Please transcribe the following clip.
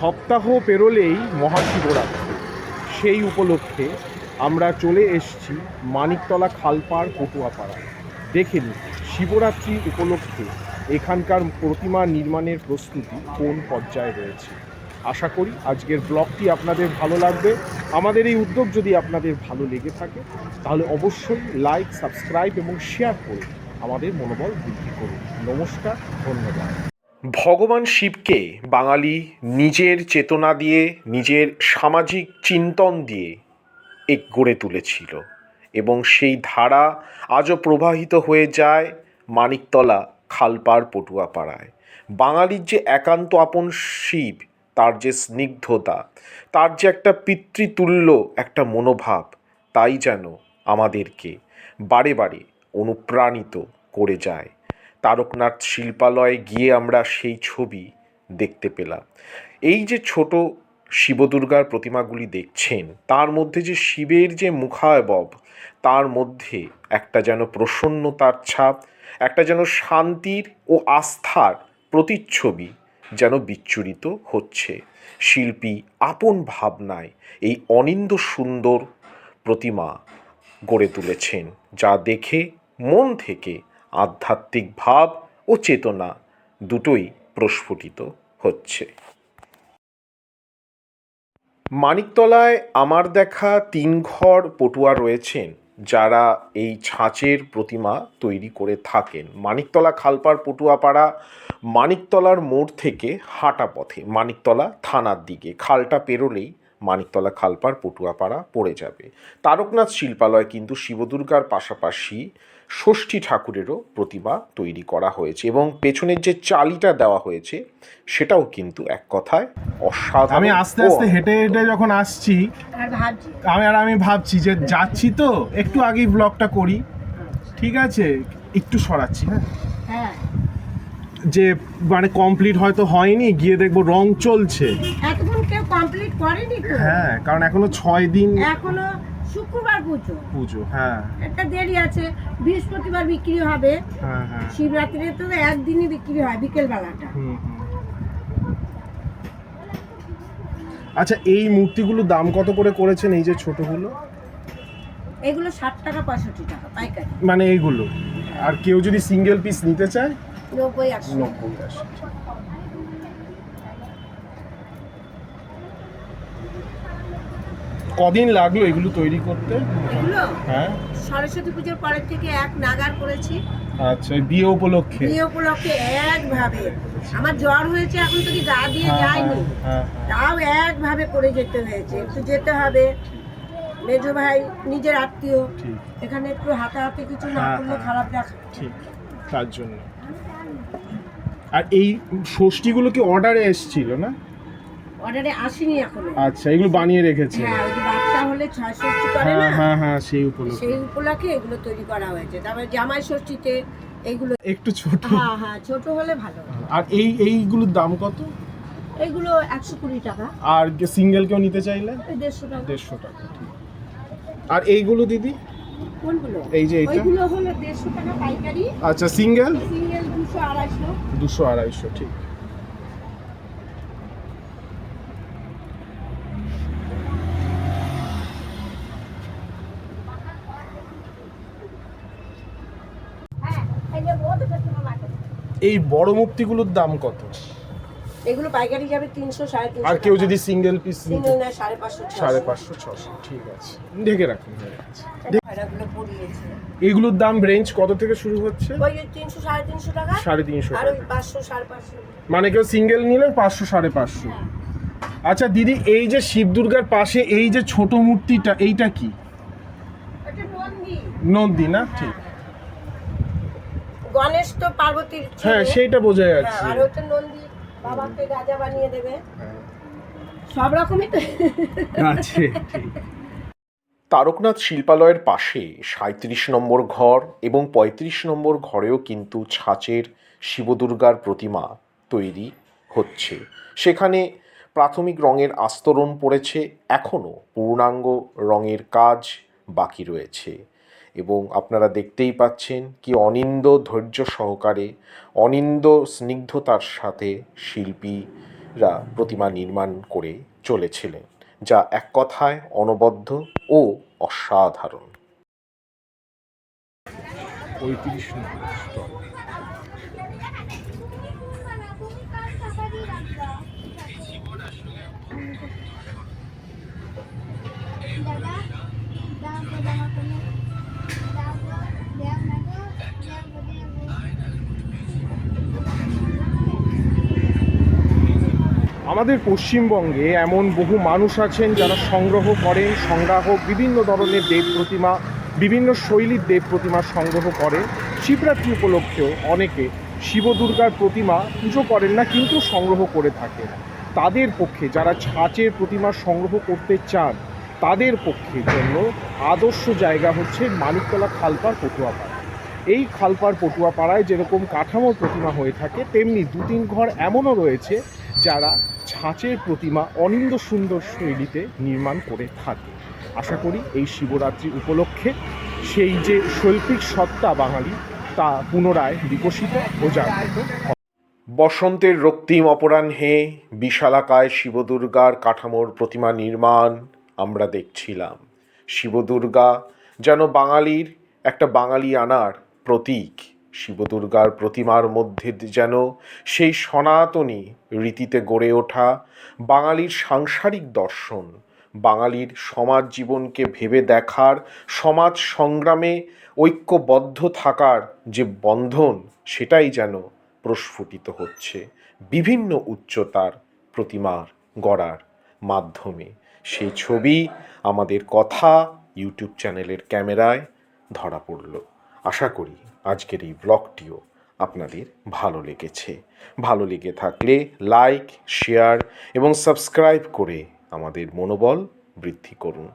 সপ্তাহ পেরোলেই মহাশিবরাত্রি। সেই উপলক্ষে আমরা চলে এসেছি মানিকতলা খালপাড় পটুয়াপাড়ায় দেখে নিন, শিবরাত্রি উপলক্ষে এখানকার প্রতিমা নির্মাণের প্রস্তুতি কোন পর্যায়ে রয়েছে। আশা করি আজকের ব্লগটি আপনাদের ভালো লাগবে। আমাদের এই উদ্যোগ যদি আপনাদের ভালো লেগে থাকে, তাহলে অবশ্যই লাইক, সাবস্ক্রাইব এবং শেয়ার করে আমাদের মনোবল বৃদ্ধি করুন। নমস্কার, ধন্যবাদ। ভগবান শিবকে বাঙালি নিজের চেতনা দিয়ে, নিজের সামাজিক চিন্তন দিয়ে এক গড়ে তুলেছিল এবং সেই ধারা আজও প্রবাহিত হয়ে যায় মানিকতলা খালপাড় পটুয়াপাড়ায়। বাঙালির যে একান্ত আপন শিব, তার যে স্নিগ্ধতা, তার যে একটা পিতৃতুল্য একটা মনোভাব, তাই যেন আমাদেরকে বারে বারে অনুপ্রাণিত করে যায়। তারকনাথ শিল্পালয়ে গিয়ে আমরা সেই ছবি দেখতে পেলাম। এই যে ছোট শিবদুর্গার প্রতিমাগুলি দেখছেন, তার মধ্যে যে শিবের যে মুখায়বব তার মধ্যে একটা যেন প্রসন্নতার ছাপ, একটা যেন শান্তির ও আস্থার প্রতিচ্ছবি যেন বিচ্ছুরিত হচ্ছে। শিল্পী আপন ভাবনায় এই অনিন্দ সুন্দর প্রতিমা গড়ে তুলেছেন, যা দেখে মন থেকে আধ্যাত্মিক ভাব ও চেতনা দুটোই প্রস্ফুটিত হচ্ছে। মানিকতলায় আমার দেখা তিন ঘর পটুয়া রয়েছেন, যারা এই ছাঁচের প্রতিমা তৈরি করে থাকেন। মানিকতলা খালপাড় পটুয়াপাড়া মানিকতলার মোড় থেকে হাঁটা পথে, মানিকতলা থানার দিকে। খালটা পেরোলেই মানিকতলা খালপাড় পটুয়াপাড়া পড়ে যাবে। তারকনাথ শিল্পালয় কিন্তু শিবদুর্গার পাশাপাশি ষষ্ঠী ঠাকুরেরও প্রতিমা তৈরি করা হয়েছে এবং পেছনের যে চালিটা দেওয়া হয়েছে সেটাও কিন্তু এক কথায় অসাধারণ। আমি আস্তে আস্তে হেঁটে হেঁটে যখন আসছি আমি আর আমি ভাবছি যে যাচ্ছি তো একটু আগেই ব্লগটা করি। ঠিক আছে একটু সরাচ্ছি হ্যাঁ। যে মানে কমপ্লিট হয়তো হয়নি গিয়ে দেখব রং চলছে। এতক্ষণ কেউ কমপ্লিট করেনি তো? হ্যাঁ কারণ এখনও ছয় দিন এখনও শুক্রবার পুজো। পুজো হ্যাঁ। একটা দেরি আছে বৃহস্পতিবার বিক্রি হবে। হ্যাঁ হ্যাঁ। শিবরাত্রিতে তো একদিনই বিক্রি হয় বিকেল বেলাটা হুম। আচ্ছা এই মূর্তিগুলোর দাম কত করে করেছেন এই যে ছোটগুলো? এগুলো ষাট টাকা পঁয়ষট্টি টাকা পাইকারি। মানে এইগুলো। আর কেউ যদি সিঙ্গেল পিস নিতে চায়? নব্বই একশো নব্বই আশি কদিন লাগল এগুলো তৈরি করতে? হ্যাঁ। সরস্বতী পুজোর পরের থেকে এক নাগার করেছি। আচ্ছা বিয়ে উপলক্ষে? বিয়ে উপলক্ষে একভাবে। আমার জ্বর হয়েছে এখন তো কি গা দিয়ে হ্যাঁ, যায়নি? হ্যাঁ, হ্যাঁ, তাও একভাবে করে যেতে হয়েছে। একটু যেতে হবে। মেজো ভাই নিজের আত্মীয়। এখানে একটু হাতাহাতি কিছু না হ্যাঁ, করলে হ্যাঁ। খারাপ দেখা ঠিক। তার জন্য। আর এই ষষ্ঠীগুলো কি অর্ডারে এসেছিল না? অর্ডারে আসেনি এখনও। আচ্ছা এগুলো বানিয়ে রেখেছে। হ্যাঁ ওই যে বাচ্চা হলে ছয় ষষ্ঠী করে হ্যাঁ না? হ্যাঁ হ্যাঁ সেই উপলক্ষে। সেই উপলক্ষে এগুলো তৈরি করা হয়েছে। তারপরে জামাই ষষ্ঠীতে এগুলো একটু ছোট। হ্যাঁ হ্যাঁ ছোট হলে ভালো। আর এই এইগুলোর দাম কত? এগুলো একশো কুড়ি টাকা। আর সিঙ্গেল কেউ নিতে চাইলে? দেড়শো টাকা। দেড়শো টাকা আর এইগুলো দিদি? কোনগুলো? এই যে এইটা? ওইগুলো হলো দেড়শো টাকা পাইকারি। আচ্ছা সিঙ্গেল? সিঙ্গেল দুশো আড়াইশো। ঠিক। হ্যাঁ এই বড় মূর্তিগুলোর দাম কত? এগুলো পাইকারি যাবে তিনশো সাড়ে তিনশো আর কেউ যদি সিঙ্গেল পিস সিঙ্গেল নেয় সাড়ে পাঁচশো ছশো। সাড়ে পাঁচশো ছশো। ঠিক আছে। ঢেকে রাখুন হয়ে গেছে। এগুলোর দাম রেঞ্জ কত থেকে শুরু হচ্ছে? ওই তিনশো সাড়ে তিনশো টাকা। সাড়ে তিনশো আর ওই পাঁচশো সাড়ে পাঁচশো। মানে কেউ সিঙ্গেল নিলে পাঁচশো সাড়ে পাঁচশো। আচ্ছা দিদি এই যে শিব দুর্গার পাশে এই যে ছোট মূর্তিটা এইটা কি? এটা নন্দী। নন্দী না? ঠিক। গণেশ তো পার্বতীর হ্যাঁ সেইটা বোঝা হ্যাঁ, যাচ্ছে। আর ওটা নন্দী। বাবাকে গাজা বানিয়ে দেবে। হ্যাঁ। সব রকমই তো। আছে। তারকনাথ শিল্পালয়ের পাশে সাঁত্রিশ নম্বর ঘর এবং পঁয়ত্রিশ নম্বর ঘরেও কিন্তু ছাঁচের শিবদুর্গার প্রতিমা তৈরি হচ্ছে। সেখানে প্রাথমিক রঙের আস্তরণ পড়েছে এখনও পূর্ণাঙ্গ রঙের কাজ বাকি রয়েছে। এবং আপনারা দেখতেই পাচ্ছেন কি অনিন্দ ধৈর্য সহকারে অনিন্দ স্নিগ্ধতার সাথে শিল্পীরা প্রতিমা নির্মাণ করে চলেছিলেন যা এক কথায় অনবদ্য ও অসাধারণ। পঁয়ত্রিশ নম্বর স্টল। দাদা দাও আমাদের পশ্চিমবঙ্গে এমন বহু মানুষ আছেন যারা সংগ্রহ করেন, সংগ্রাহক, বিভিন্ন ধরনের দেব প্রতিমা, বিভিন্ন শৈলীর দেব প্রতিমা সংগ্রহ করে শিবরাত্রি উপলক্ষেও অনেকে শিব দুর্গার প্রতিমা পুজো করেন না, কিন্তু সংগ্রহ করে থাকেন। তাদের পক্ষে যারা ছাঁচের প্রতিমা সংগ্রহ করতে চান, তাদের পক্ষে জন্য আদর্শ জায়গা হচ্ছে মানিকতলা খালপার পটুয়াপাড়া। এই খালপার পটুয়াপাড়ায় যেরকম কাঠামোর প্রতিমা হয়ে থাকে, তেমনি দু তিন ঘর এমনও রয়েছে যারা ছাঁচের প্রতিমা অনিন্দ সুন্দর শৈলীতে নির্মাণ করে থাকে। আশা করি এই শিবরাত্রি উপলক্ষে সেই যে শৈল্পিক সত্তা বাঙালি, তা পুনরায় বিকশিত ও জাগ্রত বসন্তের রক্তিম অপরাহ্নে বিশালাকায় শিবদুর্গার কাঠামোর প্রতিমা নির্মাণ আমরা দেখছিলাম। শিবদুর্গা যেন বাঙালির একটা বাঙালি আনার প্রতীক। শিবদুর্গার প্রতিমার মধ্যে যেন সেই সনাতনী রীতিতে গড়ে ওঠা বাঙালির সাংসারিক দর্শন, বাঙালির সমাজ জীবনকে ভেবে দেখার, সমাজ সংগ্রামে ঐক্যবদ্ধ থাকার যে বন্ধন, সেটাই যেন প্রস্ফুটিত হচ্ছে বিভিন্ন উচ্চতার প্রতিমার গড়ার মাধ্যমে। সেই ছবি আমাদের কথা ইউটিউব চ্যানেলের ক্যামেরায় ধরা পড়ল। আশা করি আজকের এই ব্লগটিও আপনাদের ভালো লেগেছে। ভালো লেগে থাকলে লাইক, শেয়ার এবং সাবস্ক্রাইব করে আমাদের মনোবল বৃদ্ধি করুন।